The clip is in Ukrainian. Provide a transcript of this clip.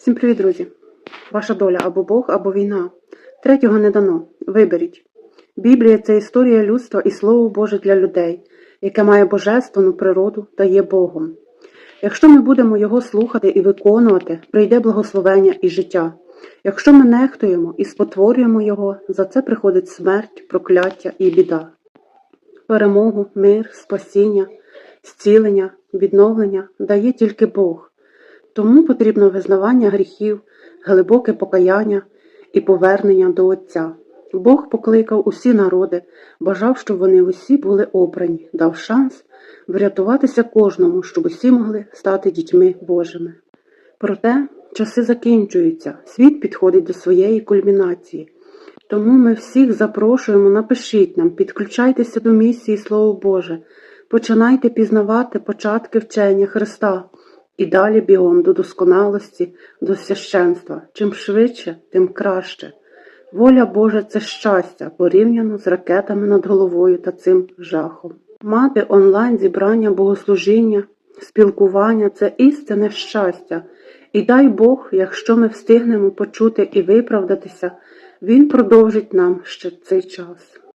Всім привіт, друзі! Ваша доля або Бог, або війна. Третього не дано. Виберіть. Біблія це історія людства і Слово Боже для людей, яке має божественну природу та є Богом. Якщо ми будемо його слухати і виконувати, прийде благословення і життя. Якщо ми нехтуємо і спотворюємо його, за це приходить смерть, прокляття і біда. Перемогу, мир, спасіння, зцілення, відновлення дає тільки Бог. Тому потрібно визнавання гріхів, глибоке покаяння і повернення до Отця. Бог покликав усі народи, бажав, щоб вони усі були обрані, дав шанс врятуватися кожному, щоб усі могли стати дітьми Божими. Проте часи закінчуються, світ підходить до своєї кульмінації. Тому ми всіх запрошуємо, напишіть нам, підключайтеся до місії Слово Боже, починайте пізнавати початки вчення Христа і далі бігом до досконалості, до священства. Чим швидше, тим краще. Воля Божа це щастя порівняно з ракетами над головою та цим жахом. Мати онлайн зібрання богослужіння, спілкування це істинне щастя. І дай Бог, якщо ми встигнемо почути і виправдатися, Він продовжить нам ще цей час.